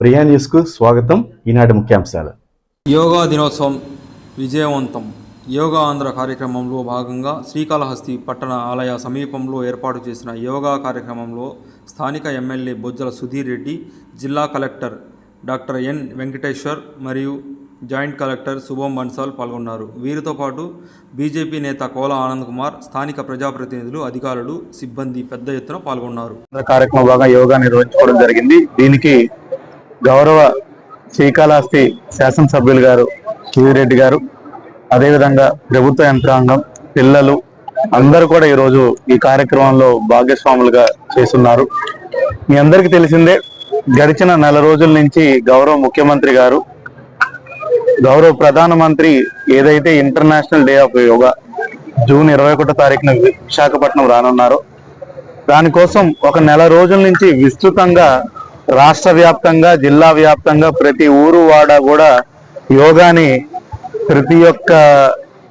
ప్రియా న్యూస్కు స్వాగతం. ఈనాటి ముఖ్యాంశాలు. యోగా దినోత్సవం విజయవంతం. యోగా ఆంధ్ర కార్యక్రమంలో భాగంగా శ్రీకాళహస్తి పట్టణ ఆలయ సమీపంలో ఏర్పాటు చేసిన యోగా కార్యక్రమంలో స్థానిక ఎమ్మెల్యే బొజ్జల సుధీర్ రెడ్డి జిల్లా కలెక్టర్ డాక్టర్ ఎన్ వెంకటేశ్వర్ మరియు జాయింట్ కలెక్టర్ శుభం బన్సాల్ పాల్గొన్నారు. వీరితో పాటు బీజేపీ నేత కోల ఆనంద్ కుమార్ స్థానిక ప్రజాప్రతినిధులు అధికారులు సిబ్బంది పెద్ద ఎత్తున పాల్గొన్నారు. కార్యక్రమం భాగంగా యోగా నిర్వహించుకోవడం జరిగింది. దీనికి గౌరవ శ్రీకాళహస్తి శాసనసభ్యులు గారు రెడ్డి గారు అదేవిధంగా ప్రభుత్వ యంత్రాంగం పిల్లలు అందరూ కూడా ఈరోజు ఈ కార్యక్రమంలో భాగస్వాములుగా చేస్తున్నారు. మీ అందరికీ తెలిసిందే గడిచిన నెల రోజుల నుంచి గౌరవ ముఖ్యమంత్రి గారు గౌరవ ప్రధానమంత్రి ఏదైతే international day of yoga June ఇరవై ఒకటో తారీఖున విశాఖపట్నం రానున్నారో దానికోసం ఒక నెల రోజుల నుంచి విస్తృతంగా రాష్ట్ర వ్యాప్తంగా జిల్లా వ్యాప్తంగా ప్రతి ఊరు వాడ కూడా యోగాని ప్రతి ఒక్క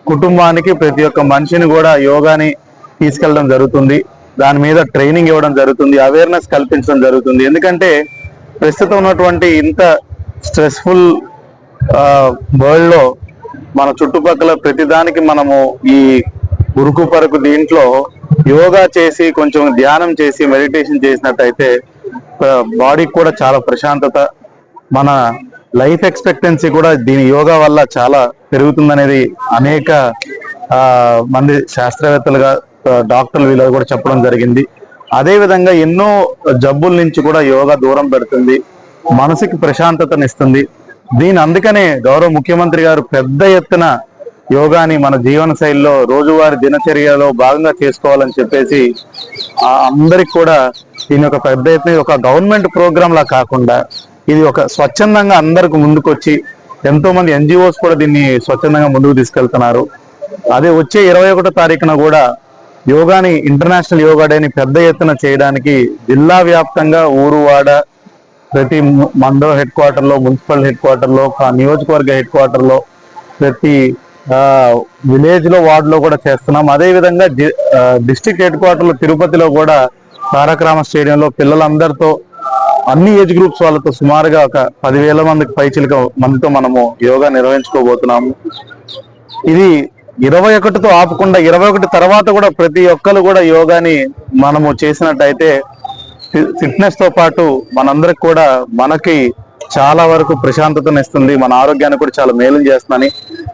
కుటుంబానికి ప్రతి ఒక్క మనిషిని కూడా యోగాని తీసుకెళ్ళడం జరుగుతుంది. దాని మీద ట్రైనింగ్ ఇవ్వడం జరుగుతుంది. అవేర్నెస్ కల్పించడం జరుగుతుంది. ఎందుకంటే ప్రస్తుతం ఉన్నటువంటి ఇంత స్ట్రెస్ఫుల్ వరల్డ్లో మన చుట్టుపక్కల ప్రతిదానికి మనము ఈ ఉరుకు పరుకు దీంట్లో యోగా చేసి కొంచెం ధ్యానం చేసి మెడిటేషన్ చేసినట్టయితే బాడీకి కూడా చాలా ప్రశాంతత మన లైఫ్ ఎక్స్పెక్టెన్సీ కూడా దీని యోగా వల్ల చాలా పెరుగుతుందనేది అనేక ఆ, మంది శాస్త్రవేత్తలుగా డాక్టర్లు వీళ్ళు కూడా చెప్పడం జరిగింది. అదే విధంగా ఎన్నో జబ్బుల నుంచి కూడా యోగా దూరం పెడుతుంది మనసుకి ప్రశాంతతనిస్తుంది. దీని అందుకనే గౌరవ ముఖ్యమంత్రి గారు పెద్ద ఎత్తున యోగాని మన జీవన శైలిలో రోజువారి దినచర్యలో భాగంగా చేసుకోవాలని చెప్పేసి అందరికి కూడా దీని ఒక పెద్ద ఎత్తున ఒక గవర్నమెంట్ ప్రోగ్రామ్ లా కాకుండా ఇది ఒక స్వచ్ఛందంగా అందరికి ముందుకొచ్చి ఎంతో మంది ఎన్జిఓస్ కూడా దీన్ని స్వచ్ఛందంగా ముందుకు తీసుకెళ్తున్నారు. అదే వచ్చే ఇరవై ఒకటో తారీఖున కూడా యోగాని ఇంటర్నేషనల్ యోగా డేని పెద్ద ఎత్తున చేయడానికి జిల్లా వ్యాప్తంగా ఊరువాడ ప్రతి మండల హెడ్ క్వార్టర్లో మున్సిపల్ హెడ్ క్వార్టర్లో నియోజకవర్గ హెడ్ క్వార్టర్లో ప్రతి విలేజ్లో వార్డ్లో కూడా చేస్తున్నాం. అదే విధంగా హెడ్ క్వార్టర్లో తిరుపతిలో కూడా తారకరామ స్టేడియంలో పిల్లలందరితో అన్ని ఏజ్ గ్రూప్స్ వాళ్ళతో సుమారుగా ఒక పదివేల మందికి పైచిలుక మందితో మనము యోగా నిర్వహించుకోబోతున్నాము. ఇది ఇరవై ఒకటితో ఆపకుండా ఇరవై ఒకటి తర్వాత కూడా ప్రతి ఒక్కరు కూడా యోగాని మనము చేసినట్టయితే ఫిట్నెస్తో పాటు మనందరికి కూడా మనకి చాలా వరకు ప్రశాంతతను ఇస్తుంది మన ఆరోగ్యాన్ని కూడా చాలా మేలు చేస్తుందని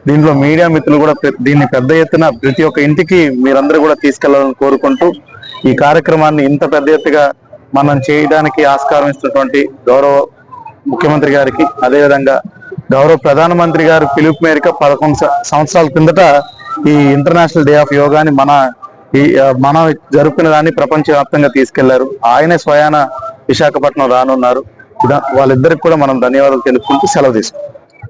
దీంట్లో మీడియా మిత్రులు కూడా దీన్ని పెద్ద ఎత్తున ప్రతి ఒక్క ఇంటికి మీరందరూ కూడా తీసుకెళ్ళాలని కోరుకుంటూ ఈ కార్యక్రమాన్ని ఇంత పెద్ద ఎత్తుగా మనం చేయడానికి ఆస్కారం ఇస్తున్నటువంటి గౌరవ ముఖ్యమంత్రి గారికి అదేవిధంగా గౌరవ ప్రధానమంత్రి గారు పిలుపు మేరకు పదకొండు సంవత్సరాల కిందట ఈ ఇంటర్నేషనల్ డే ఆఫ్ యోగాని మన ఈ మనం జరుపుకున్న దాన్ని ప్రపంచవ్యాప్తంగా తీసుకెళ్ళారు. ఆయనే స్వయాన విశాఖపట్నం రానున్నారు. వాళ్ళిద్దరికి కూడా మనం ధన్యవాదాలు తెలుపుకుంటూ సెలవు తీసుకుంటాం